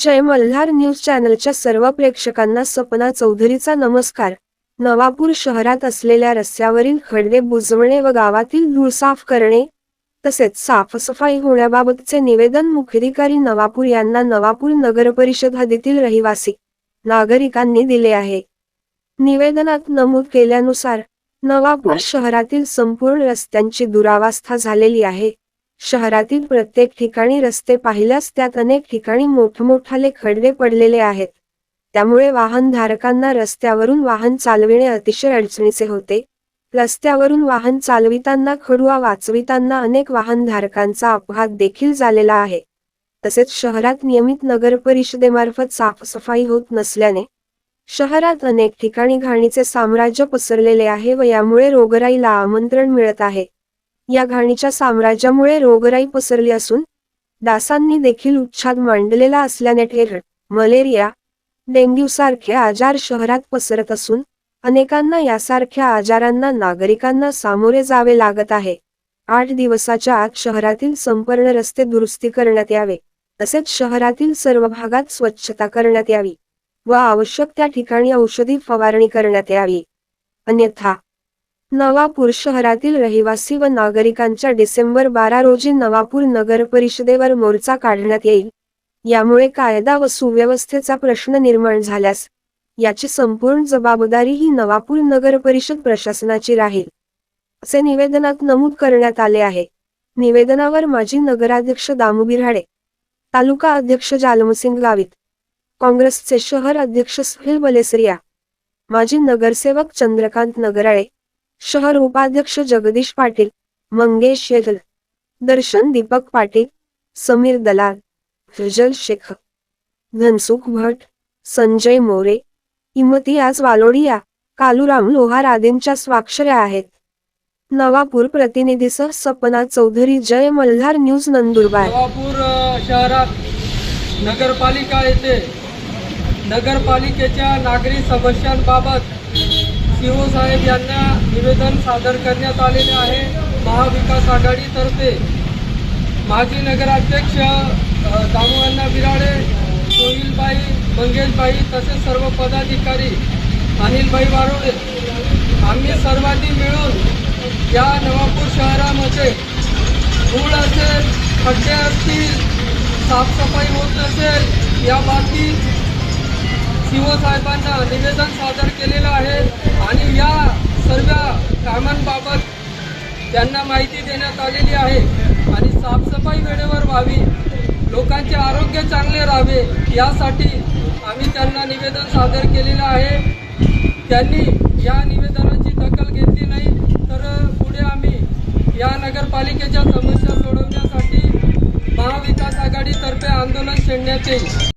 जय Malhar news चॅनलच्या सर्व प्रेक्षकांना सपना चौधरीचा नमस्कार. नवापूर शहरात असलेल्या रस्त्यावरील खड्डे बुजवणे व गावातील धूळ साफ करणे तसेच साफसफाई होण्याबाबतचे निवेदन मुख्याधिकारी नवापूर यांना नवापूर नगर परिषद हद्दीतील रहिवासी नागरिकांनी दिले आहे. निवेदनात नमूद केल्यानुसार नवापूर शहरातील संपूर्ण रस्त्यांची दुरावस्था झालेली आहे. शहरातील प्रत्येक ठिकाणी रस्ते पाहिल्यास त्यात अनेक ठिकाणी मोठमोठाले खडले पडलेले आहेत. त्यामुळे वाहनधारकांना रस्त्यावरून वाहन चालविणे अतिशय अडचणीचे होते. रस्त्यावरून वाहन चालविताना खडुआ वाचविताना अनेक वाहनधारकांचा अपघात देखील झालेला आहे. तसेच शहरात नियमित नगर परिषदेमार्फत साफसफाई होत नसल्याने शहरात अनेक ठिकाणी घाणीचे साम्राज्य पसरलेले आहे व यामुळे रोगराईला आमंत्रण मिळत आहे. या घाणीच्या साम्राज्यामुळे रोगराई पसरली असून डासांनी देखील उच्छाद मांडलेला असल्याने ठेर मलेरिया डेंग्यू सारखे आजार शहरात पसरत असून अनेकांना यासारख्या आजारांना नागरिकांना सामोरे जावे लागत आहे. आठ दिवसाच्या आत शहरातील संपूर्ण रस्ते दुरुस्ती करण्यात यावे तसेच शहरातील सर्व भागात स्वच्छता करण्यात यावी व आवश्यक त्या ठिकाणी औषधी फवारणी करण्यात यावी. अन्यथा नवापूर शहरातील रहिवासी व नागरिकांच्या डिसेंबर बारा रोजी नवापूर नगर परिषदेवर मोर्चा काढण्यात येईल. यामुळे कायदा व सुव्यवस्थेचा प्रश्न निर्माण झाल्यास याची संपूर्ण जबाबदारी ही नवापूर नगर परिषद प्रशासनाची राहील असे निवेदनात नमूद करण्यात आले आहे. निवेदनावर माजी नगराध्यक्ष दामू बिराडे तालुका अध्यक्ष जालमसिंग गावित काँग्रेसचे शहर अध्यक्ष सुहिल बलेसरिया माजी नगरसेवक चंद्रकांत नगराळे शहर उपाध्यक्ष जगदीश पाटील मंगेश येगल दर्शन दीपक पाटील समीर दलाल रजल शेख धनसुख भट संजय मोरे इमतियाज वालोडिया कालुराम लोहार आदींच्या स्वाक्षऱ्या आहेत. नवापूर प्रतिनिधीसह सपना चौधरी जय मल्हार न्यूज नंदुरबार. नवापूर अ, शहरात नगरपालिका येथे नगरपालिकेच्या नागरी समस्यांबाबत सीओ साहेब यांना निवेदन सादर करण्यात आलेले आहे महाविकास आघाडीतर्फे. माजी नगराध्यक्ष अ, दामोअण्णा बिराडे सोहिलबाई मंगेशबाई तसेच सर्व पदाधिकारी अनिलबाई वारोडे आम्ही सर्वांनी मिळून या नवापूर शहरामध्ये धूळ असेल खड्डे असतील साफसफाई होत नसेल या बाबतीत सीओ साहेबांना निवेदन सादर केलेलं आहे आणि या सर्व कामांबाबत त्यांना माहिती देण्यात आलेली आहे. आणि साफसफाई वेळेवर व्हावी लोकांचे आरोग्य चांगले राहावे यासाठी आम्ही त्यांना निवेदन सादर केलेलं आहे. त्यांनी या निवेदनाची दखल घेतली नाही तर पुढे आम्ही या नगरपालिकेच्या समस्या सोडवण्यासाठी महाविकास आघाडीतर्फे आंदोलन छेडण्यात येईल.